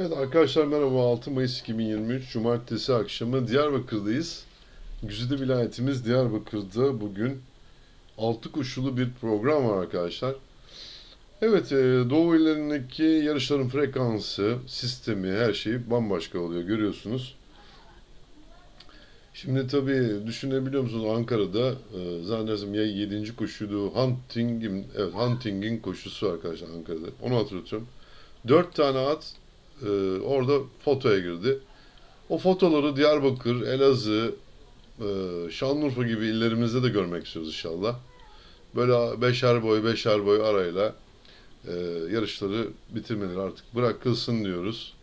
Evet arkadaşlar merhaba 6 Mayıs 2023 Cumartesi akşamı Diyarbakır'dayız. Güzide vilayetimiz Diyarbakır'da bugün altı koşulu bir program var arkadaşlar. Evet e, Doğu illerindeki yarışların frekansı, sistemi, her şeyi bambaşka oluyor görüyorsunuz. Şimdi tabii düşünebiliyor musunuz Ankara'da e, zannedersem ya 7. koşuydu Hunting'in evet Hunting'in koşusu arkadaşlar Ankara'da. Onu hatırlatıyorum. 4 tane at e, orada fotoya girdi. O fotoları Diyarbakır, Elazığ, e, Şanlıurfa gibi illerimizde de görmek istiyoruz inşallah. Böyle beşer boy beşer boy arayla e, yarışları bitirmeleri artık bırakılsın diyoruz.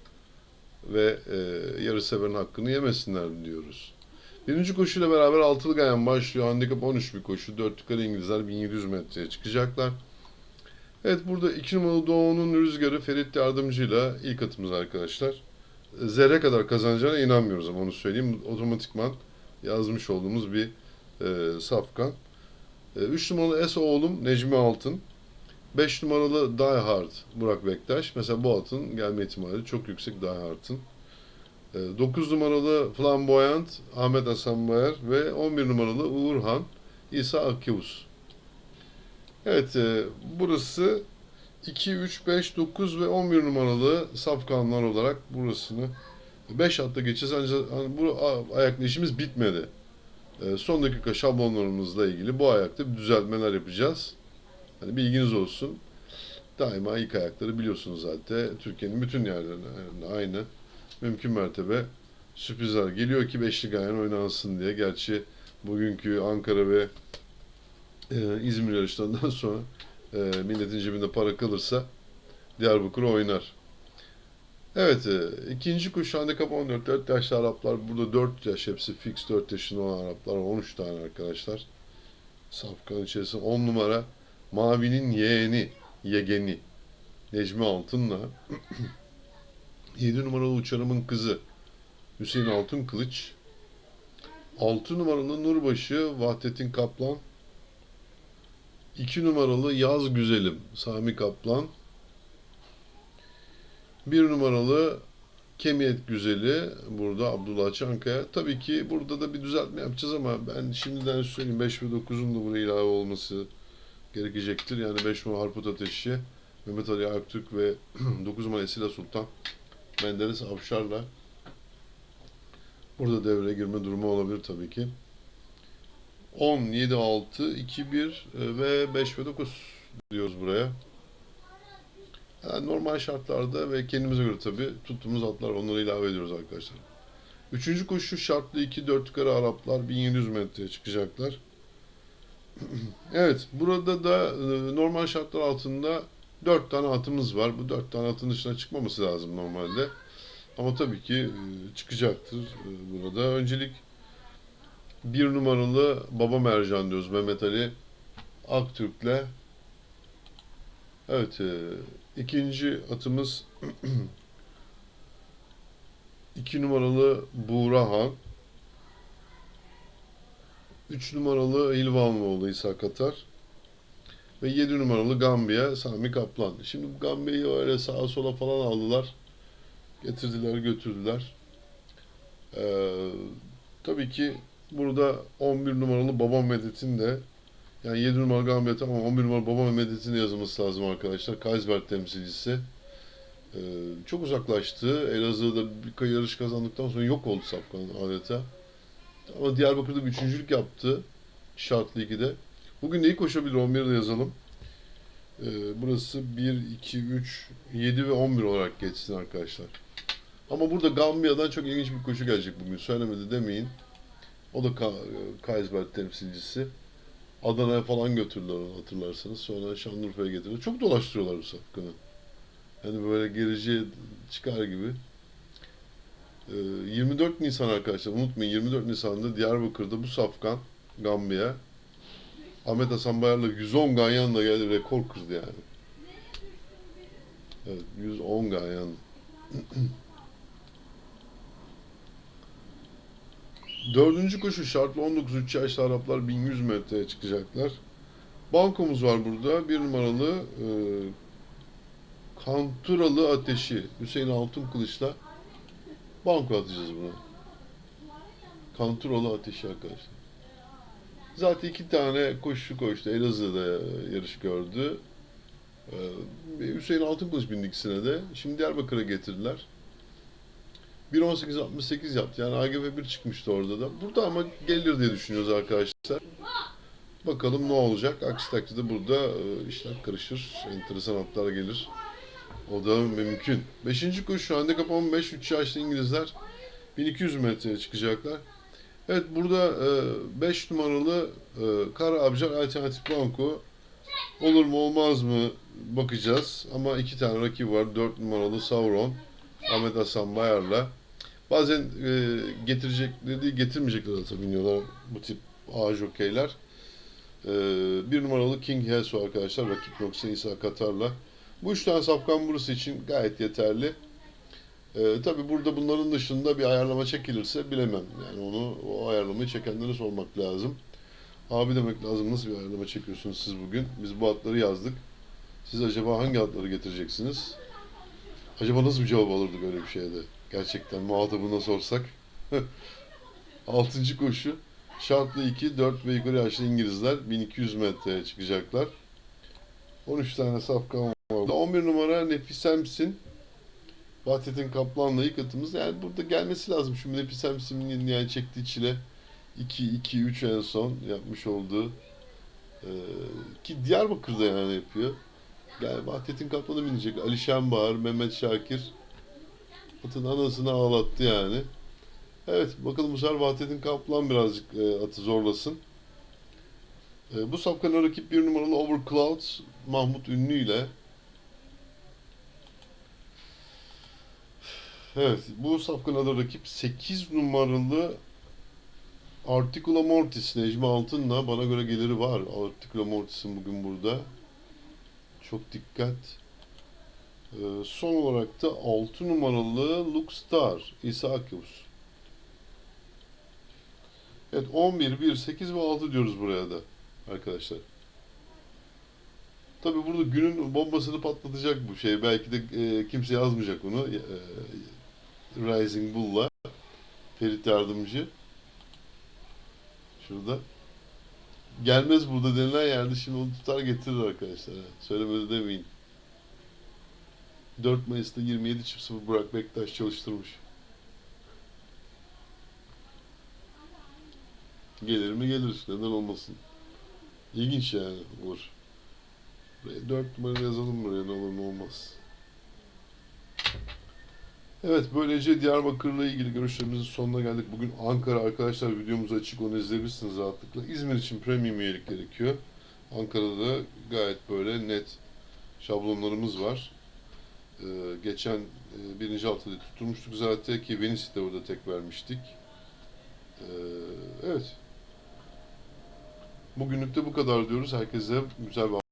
Ve e, yarış severin hakkını yemesinler diyoruz. Birinci koşuyla beraber altılı gayan başlıyor. Handikap 13 bir koşu. Dört yukarı İngilizler 1700 metreye çıkacaklar. Evet burada 2 numaralı Doğu'nun rüzgarı Ferit Yardımcı'yla ilk atımız arkadaşlar. Zerre kadar kazanacağına inanmıyoruz ama onu söyleyeyim. Otomatikman yazmış olduğumuz bir e, safkan. 3 numaralı Es Oğlum Necmi Altın. 5 numaralı Die Hard Burak Bektaş. Mesela bu atın gelme ihtimali çok yüksek Die Hard'ın. 9 numaralı Flamboyant Ahmet Hasan Bayar ve 11 numaralı Uğurhan İsa Akyavuz. Evet, e, burası 2, 3, 5, 9 ve 11 numaralı safkanlar olarak burasını 5 hatta geçeceğiz ancak hani bu a- ayaklı işimiz bitmedi. E, son dakika şablonlarımızla ilgili bu ayakta düzeltmeler yapacağız. Hani bilginiz olsun. Daima ilk ayakları biliyorsunuz zaten. Türkiye'nin bütün yerlerinde aynı. Mümkün mertebe sürprizler geliyor ki beşli gayen oynansın diye. Gerçi bugünkü Ankara ve e, İzmir yarışlarından sonra e, milletin cebinde para kalırsa Diyarbakır oynar. Evet, e, ikinci kuş handikap 14, 4 yaşlı Araplar. Burada 4 yaş, hepsi fix 4 yaşında olan Araplar. 13 tane arkadaşlar. Safkan içerisinde 10 numara Mavi'nin yeğeni, yegeni Necmi Altın'la 7 numaralı uçarımın kızı Hüseyin Altın Kılıç 6 numaralı Nurbaşı Vahdettin Kaplan 2 numaralı Yaz Güzelim Sami Kaplan 1 numaralı Kemiyet Güzeli burada Abdullah Çankaya. Tabii ki burada da bir düzeltme yapacağız ama ben şimdiden söyleyeyim 5 ve 9'un da buraya ilave olması gerekecektir. Yani 5 numara Harput Ateşi, Mehmet Ali Aktürk ve 9 numara Esila Sultan Menderes Avşar'la burada devreye girme durumu olabilir tabii ki. 10, 7, 6, 2, 1 ve 5 ve 9 diyoruz buraya. Yani normal şartlarda ve kendimize göre tabii tuttuğumuz atlar onları ilave ediyoruz arkadaşlar. Üçüncü koşu şartlı 2 4 yukarı Araplar 1700 metreye çıkacaklar. evet burada da e, normal şartlar altında 4 tane atımız var. Bu 4 tane atın dışına çıkmaması lazım normalde. Ama tabii ki e, çıkacaktır e, burada. Öncelik bir numaralı Baba Mercan diyoruz Mehmet Ali Aktürk'le. Evet, e, ikinci atımız iki numaralı Buğra Han. Üç numaralı İlvanlıoğlu İsa Katar. Ve yedi numaralı Gambiya Sami Kaplan. Şimdi bu Gambiya'yı öyle sağa sola falan aldılar. Getirdiler götürdüler. Ee, tabii ki burada 11 numaralı Baba Medet'in de yani 7 numaralı Gambiya tamam 11 numaralı Baba Medet'in de yazılması lazım arkadaşlar. Kaysberg temsilcisi. Ee, çok uzaklaştı. Elazığ'da bir yarış kazandıktan sonra yok oldu Safkan adeta. Ama Diyarbakır'da bir üçüncülük yaptı. Şartlı 2'de. Bugün neyi koşabilir 11'de yazalım. Ee, burası 1, 2, 3, 7 ve 11 olarak geçsin arkadaşlar. Ama burada Gambiya'dan çok ilginç bir koşu gelecek bugün. Söylemedi demeyin. O da Ka Kaysberg temsilcisi. Adana'ya falan götürdüler onu hatırlarsanız. Sonra Şanlıurfa'ya getirdiler. Çok dolaştırıyorlar bu safkanı. Yani böyle gerici çıkar gibi. Ee, 24 Nisan arkadaşlar unutmayın 24 Nisan'da Diyarbakır'da bu safkan Gambiya Ahmet Hasan Bayar'la 110 ganyanla geldi rekor kırdı yani. Evet 110 ganyan. Dördüncü koşu şartlı 19 3 yaşlı Araplar 1100 metreye çıkacaklar. Bankomuz var burada. Bir numaralı e, Kanturalı Ateşi. Hüseyin Altın Kılıç'la banko atacağız buna. Kanturalı Ateşi arkadaşlar. Zaten iki tane koşu koştu. Elazığ'da yarış gördü. Ee, Hüseyin Altınkılıç bindi ikisine de. Şimdi Diyarbakır'a getirdiler. 1.18.68 yaptı. Yani AGF 1 çıkmıştı orada da. Burada ama gelir diye düşünüyoruz arkadaşlar. Bakalım ne olacak. Aksi takdirde burada e, işler karışır. Enteresan atlar gelir. O da mümkün. Beşinci koşu handikap 15. 3 yaşlı İngilizler 1200 metreye çıkacaklar. Evet burada 5 numaralı e, Kara Abcar Alternatif Banko olur mu olmaz mı bakacağız. Ama iki tane rakip var. 4 numaralı Sauron Ahmet Hasan Bayar'la. Bazen e, getirecekleri değil getirmeyecekleri ata bu tip ağ jokeyler. E, bir numaralı King Helso arkadaşlar. Rakip yoksa İsa Katar'la. Bu üç tane safkan burası için gayet yeterli. Ee, tabii burada bunların dışında bir ayarlama çekilirse bilemem. Yani onu o ayarlamayı çekenlere sormak lazım. Abi demek lazım nasıl bir ayarlama çekiyorsunuz siz bugün? Biz bu atları yazdık. Siz acaba hangi atları getireceksiniz? Acaba nasıl bir cevap alırdı böyle bir şeyde? Gerçekten muhatabına sorsak. Altıncı koşu. Şartlı 2, 4 ve yukarı yaşlı İngilizler 1200 metreye çıkacaklar. 13 tane safkan var. 11 numara Nefisemsin. Vahdettin Kaplan'la ilk atımız. Yani burada gelmesi lazım. Şu Nefisemsin'in yani çektiği çile 2-2-3 en son yapmış olduğu ee, ki Diyarbakır'da yani yapıyor. Yani Vahdettin Kaplan'ı binecek. Ali Şenbahar, Mehmet Şakir atın anasını ağlattı yani. Evet bakalım bu sefer Vahdettin Kaplan birazcık e, atı zorlasın. E, bu safkanın rakip bir numaralı Overcloud Mahmut Ünlü ile Evet, bu safkanada rakip 8 numaralı Articula Mortis Necmi Altın'la bana göre geliri var. Articula Mortis'in bugün burada. Çok dikkat. Ee, son olarak da 6 numaralı Luxstar Isakius. Evet 11, 1, 8 ve 6 diyoruz buraya da arkadaşlar. Tabi burada günün bombasını patlatacak bu şey. Belki de e, kimse yazmayacak bunu. E, Rising Bull'la Ferit Yardımcı. Şurada. Gelmez burada denilen yerde şimdi onu tutar getirir arkadaşlar. Söylemedi demeyin. 4 Mayıs'ta 27.0 Burak Bektaş çalıştırmış. Gelir mi gelir. Neden olmasın. İlginç yani olur. Buraya 4 numara yazalım buraya ne olur ne olmaz. Evet böylece Diyarbakır'la ilgili görüşlerimizin sonuna geldik. Bugün Ankara arkadaşlar videomuz açık onu izleyebilirsiniz rahatlıkla. İzmir için premium üyelik gerekiyor. Ankara'da da gayet böyle net şablonlarımız var. Ee, geçen e, birinci haftada tutturmuştuk zaten ki Venice'de orada tek vermiştik. Ee, evet. Bugünlük de bu kadar diyoruz. Herkese güzel bir